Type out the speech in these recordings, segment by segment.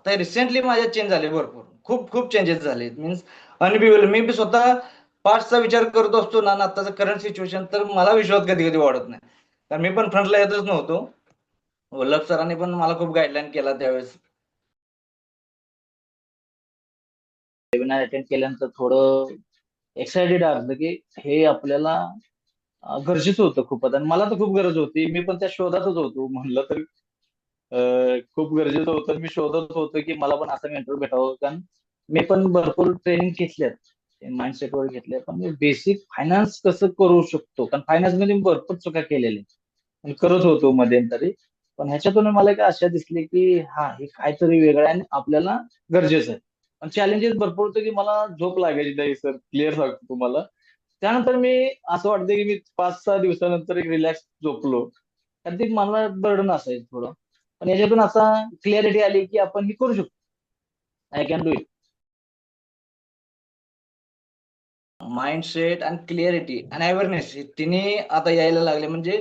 आता रिसेंटली माझ्यात चेंज झाले भरपूर. खूप खूप चेंजेस झाले. मीन्स अनबिवेल मी बी स्वतः पास्टचा विचार करत असतो ना आताचं करंट सिच्युएशन तर मला विश्वास कधी कधी वाढत नाही. कारण मी पण फ्रंटला येतच नव्हतो. वल्लभ सरांनी पण मला खूप गाईडलाईन केला त्यावेळेस. वेबिनार अटेंड केल्यानंतर थोडं एक्साइटेड असलं की हे आपल्याला गरजेचं होतं खूपच. आणि मला तर खूप गरज होती. मी पण त्या शोधातच होतो. म्हणलं तर खूप गरजेचं होतं. मी शोधत होतो की मला पण असं मेंटर भेटावं. कारण मी पण भरपूर ट्रेनिंग घेतल्यात माइंडसेट वर घेतल्या पण मी बेसिक फायनान्स कसं करू शकतो? कारण फायनान्समध्ये मी भरपूर चुका केलेल्या करत होतो मध्यंतरी. पण ह्याच्यातून मला एक आशा दिसली की हा हे काहीतरी वेगळं आहे आणि आपल्याला गरजेचं आहे. पण चॅलेंजेस भरपूर होते की मला झोप लागायची नाही सर क्लिअर सांगतो तुम्हाला. त्यानंतर मी असं वाटतं की मी पाच सहा दिवसानंतर एक रिलॅक्स झोपलो. कारण ते मला बर्डन असायचं थोडं. पण याच्यातून असा क्लिअरिटी आली की आपण हे करू शकतो. I can do it mindset आणि क्लिअरिटी आणि अवेअरनेस तिन्ही आता यायला लागले. म्हणजे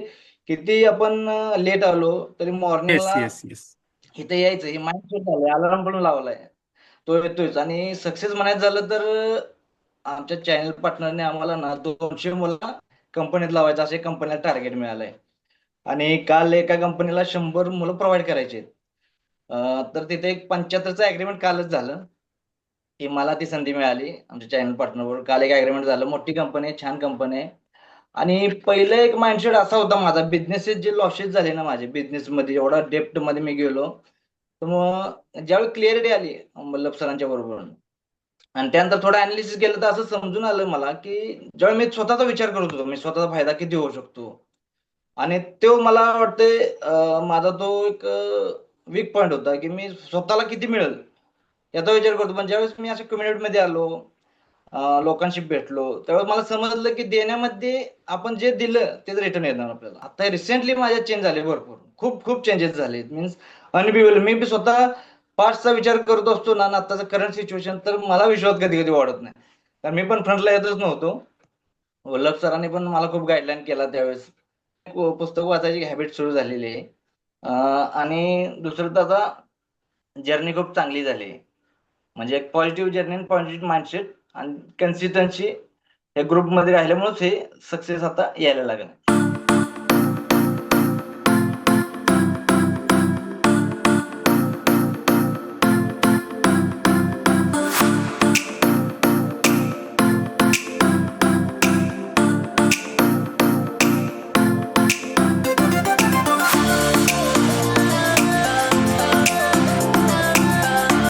किती आपण लेट आलो तरी मॉर्निंगला येस येस इथं यायचं. हे माइंडसेट झालंय अलार्म पण लावलाय. तो येतोयच. आणि सक्सेस म्हणायचं झालं तर आमच्या चॅनल पार्टनरने आम्हाला ना दोनशे मुलं कंपनीत लावायचं असे कंपनीला टार्गेट मिळालंय. आणि काल एका कंपनीला शंभर मुलं प्रोव्हाइड करायचे तर तिथे एक पंच्याहत्तरचं अग्रीमेंट कालच झालं. की मला ती संधी मिळाली आमच्या चॅनल पार्टनरवर काल एक अग्रीमेंट झालं मोठी कंपनी आहे छान कंपनी आहे. आणि पहिलं एक माइंडसेट असा होता माझा बिझनेसेस जे लॉसेस झाले ना माझे बिझनेसमध्ये एवढा डेप्टमध्ये मी गेलो. तर मग ज्यावेळी क्लिअरिटी आली वल्लभ सरांच्या बरोबर. आणि त्यानंतर थोडं अनालिसिस केलं तर असं समजून आलं मला की ज्यावेळी मी स्वतःचा विचार करत होतो मी स्वतःचा फायदा किती होऊ शकतो? आणि तो मला वाटते माझा तो एक वीक पॉइंट होता की मी स्वतःला किती मिळेल? याचा विचार करतो. पण ज्यावेळेस मी अशा कम्युनिटीमध्ये आलो लोकांशी भेटलो त्यावेळेस मला समजलं की देण्यामध्ये आपण जे दिलं तेच रिटर्न येणार आपल्याला. आता रिसेंटली माझ्या चेंज झाले भरपूर. खूप खूप चेंजेस झाले मीन्स अनबिवेल मी बी स्वतः पास्टचा विचार करत असतो ना आताचं करंट सिच्युएशन तर मला विश्वास कधी कधी वाढत नाही. कारण मी पण फ्रंटला येतच नव्हतो. वल्लभ सरांनी पण मला खूप गाईडलाईन केला त्यावेळेस. पुस्तक वाचायची हॅबिट सुरू झालेली आहे आणि दुसरं तर आता जर्नी खूप चांगली झाली आहे. म्हणजे एक पॉझिटिव्ह जर्नी आणि पॉझिटिव्ह माइंडसेट आणि कन्सिस्टन्सी या ग्रुपमध्ये राहिल्यामुळेच हे सक्सेस आता यायला लागलं